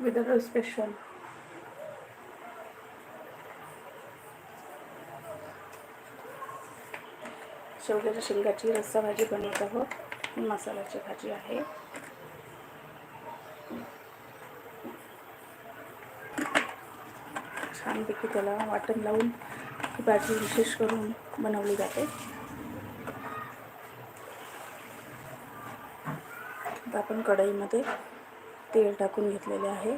Vidarbha special शेवग्याच्या शेंगाची रस्सा भाजी बनवत आहोत. मसाल्याची भाजी आहे. छानपैकी त्याला वाटण लावून ही भाजी विशेष करून बनवली जाते. आता आपण कढईमध्ये तेल टाकून घेतलेले आहे.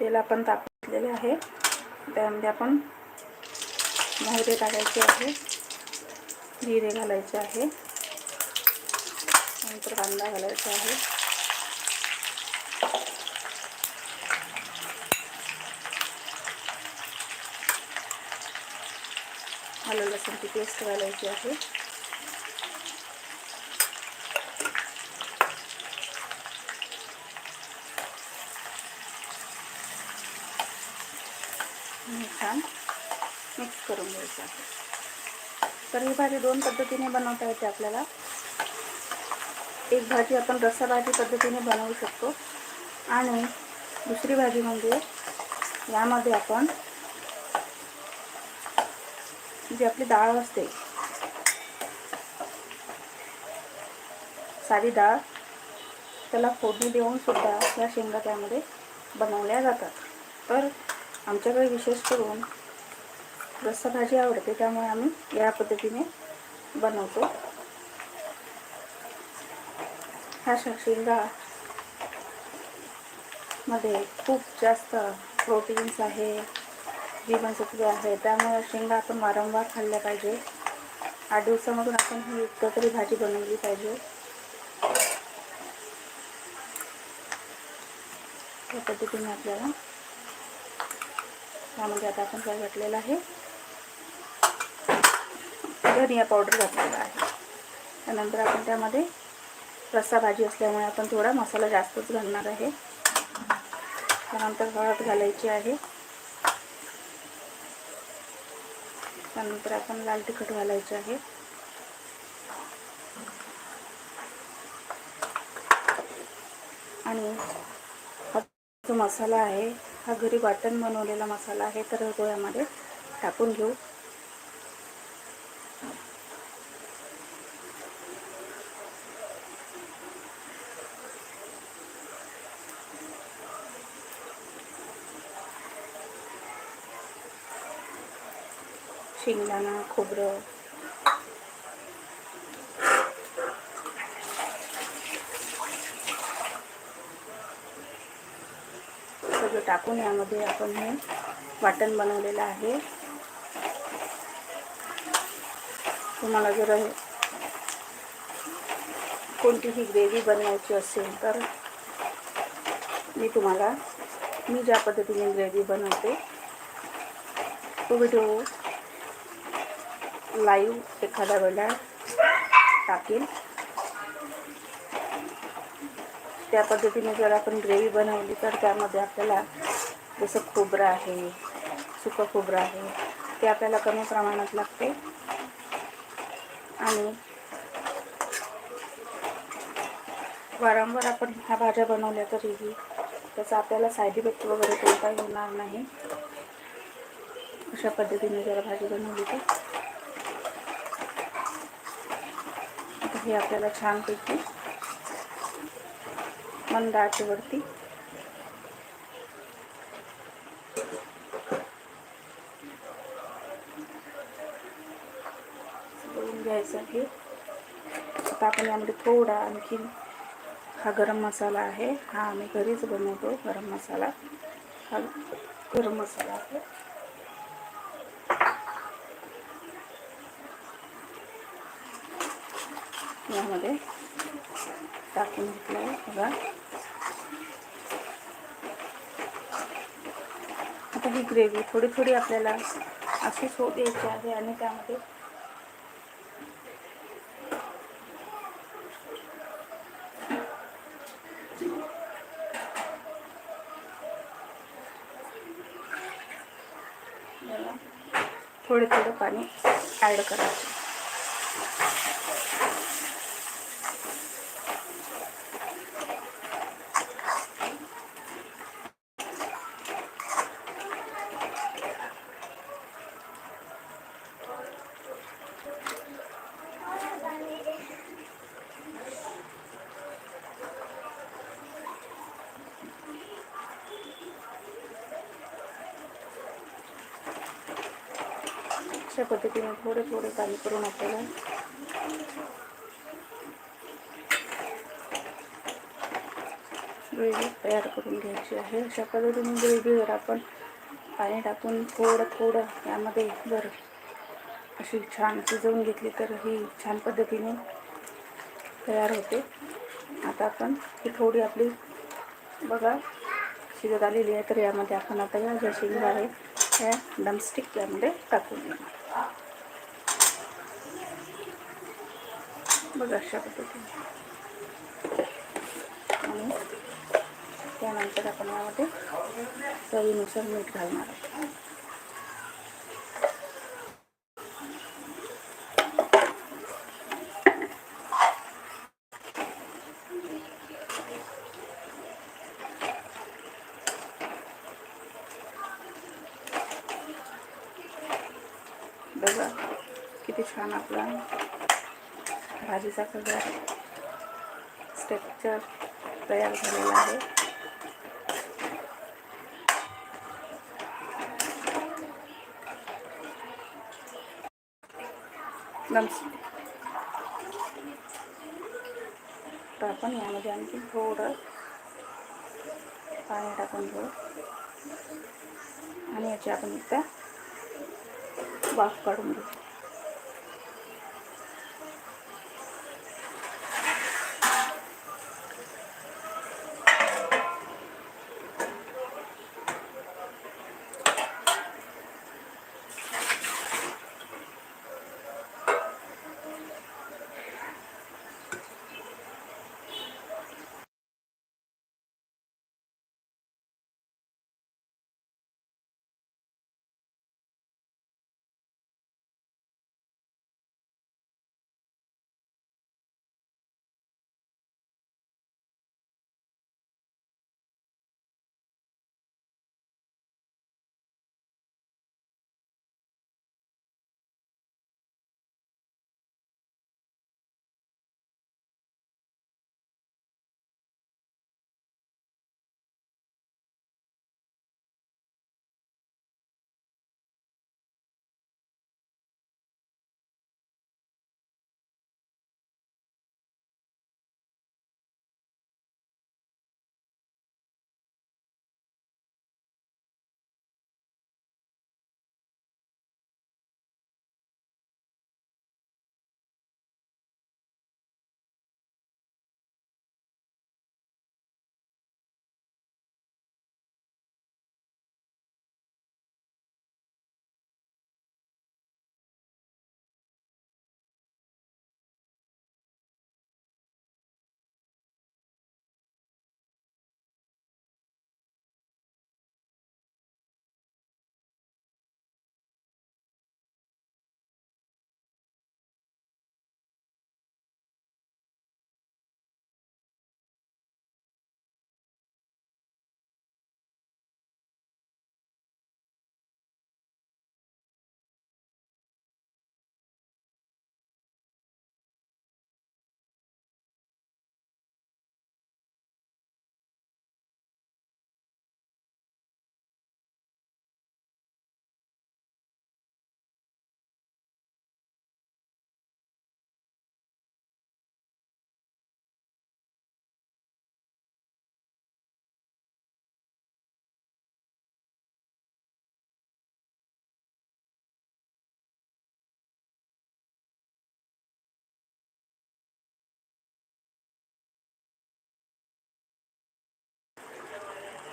तेल आपण तापलेले आहे. त्यामध्ये आपण मोहरे टाकायचे आहे. जिरे घालायचे आहे. नंतर कांदा घालायचा आहे. आलं लसूणची पेस्ट घालायची आहे आणि छान मिक्स आहे तर ही भाजी दोन पद्धतीने बनवता येते आपल्याला. एक भाजी आपण रस्सा भाजी पद्धतीने बनवू शकतो. आणि दुसरी भाजी म्हणजे यामध्ये आपण जी आपली डाळ असते साधी डाळ त्याला फोडणी देऊन सुद्धा या शेंगा त्यामध्ये बनवल्या जातात. तर आमच्याकडे विशेष करून रस्सा भाजी आवडते त्यामुळे आम्ही या पद्धतीने बनवतो. ह्या शा शेंगा मध्ये खूप जास्त प्रोटीन्स आहे जीवनसत्वे आहे त्यामुळे शेंगा आपण वारंवार खाल्ल्या पाहिजे. आठ दिवसामधून आपण ही एकदा तरी भाजी बनवली पाहिजे. या पद्धतीने आपल्याला त्यामध्ये आता आपण काय घातलेलं आहे? धनिया पावडर घातलेला आहे. त्यानंतर आपण त्यामध्ये रस्सा भाजी असल्यामुळे आपण थोडा मसाला जास्तच घालणार आहे. त्यानंतर हळद घालायची आहे. त्यानंतर आपण लाल तिखट घालायचे आहे. आणि हा जो मसाला आहे हा घरी वाटण बनवलेला मसाला आहे तर तो यामध्ये टाकून घेऊ. शेंगदाणा खोबरं. सगळं टाकून यामध्ये आपण हे वाटण बनवलेलं आहे. तुम्हाला जर हे कोणतीही ग्रेव्ही बनवायची असेल तर मी तुम्हाला मी ज्या पद्धतीने ग्रेव्ही बनवते तो व्हिडिओ लाईव्ह एखाद्या वेळेला टाकेल. त्या पद्धतीने जर आपण ग्रेव्ही बनवली तर त्यामध्ये आपल्याला जसं खोबरं आहे सुकं खोबरं आहे ते आपल्याला कमी प्रमाणात लागते. आणि वारंवार आपण ह्या भाज्या बनवल्या तरीही त्याचा आपल्याला साईड इफेक्ट वगैरे कोणताही होणार नाही. अशा पद्धतीने जर भाजी बनवली तर. हे आपल्याला छानपैकी मंद आचेवरती घ्यायचं आहे. आता आपण यामध्ये थोडा आणखीन हा गरम मसाला आहे. हा आम्ही घरीच बनवतो गरम मसाला. हा गरम मसाला आहे. यामध्ये टाकून घेतलं आहे बघा. आता ही ग्रेव्ही थोडी थोडी आपल्याला अशी होत द्यायची आहे आणि त्यामध्ये थोडे थोडं पाणी ॲड करायचं. अशा पद्धतीने थोडे थोडे पाणी करून आपल्याला ग्रेव्ही तयार करून घ्यायची आहे. अशा पद्धतीने ग्रेव्ही जर आपण पाणी टाकून थोडं थोडं यामध्ये जर अशी छान शिजवून घेतली तर ही छान पद्धतीने तयार होते. आता आपण ही थोडी आपली बघा शिजत आलेली आहे तर यामध्ये आपण आता या ज्या शेंगा आहे त्या डमस्टिक यामध्ये टाकून देणार. बघा अशा पद्धतीने. आणि त्यानंतर आपण यामध्ये चवीनुसार मीठ घालणार आहोत बघा किती छान आपला भाजीचा सगळा स्ट्रक्चर तयार झालेला आहे. नमस्ते तर आपण यामध्ये आणखी थोडं पाणी टाकून घेऊ. आणि याची आपण एकदा वाफ काढून घेऊ.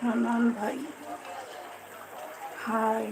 হানান ভাই। হাই।